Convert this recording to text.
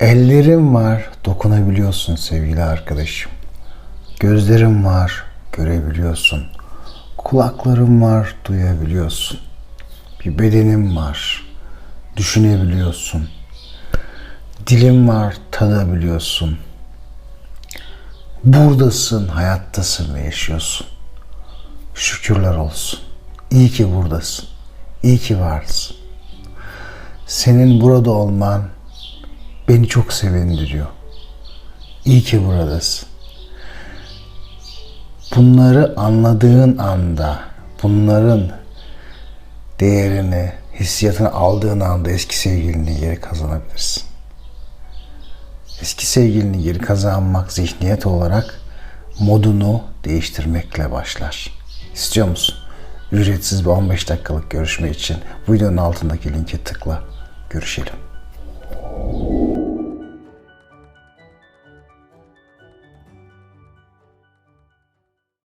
Ellerim var, dokunabiliyorsun sevgili arkadaşım. Gözlerim var, görebiliyorsun. Kulaklarım var, duyabiliyorsun. Bir bedenim var, düşünebiliyorsun. Dilim var, tadabiliyorsun. Buradasın, hayattasın ve yaşıyorsun. Şükürler olsun. İyi ki buradasın. İyi ki varsın. Senin burada olman beni çok sevindiriyor. İyi ki buradasın. Bunları anladığın anda, bunların değerini, hissiyatını aldığın anda eski sevgilini geri kazanabilirsin. Eski sevgilini geri kazanmak zihniyet olarak modunu değiştirmekle başlar. İstiyor musun? Ücretsiz bir 15 dakikalık görüşme için videonun altındaki linke tıkla. Görüşelim.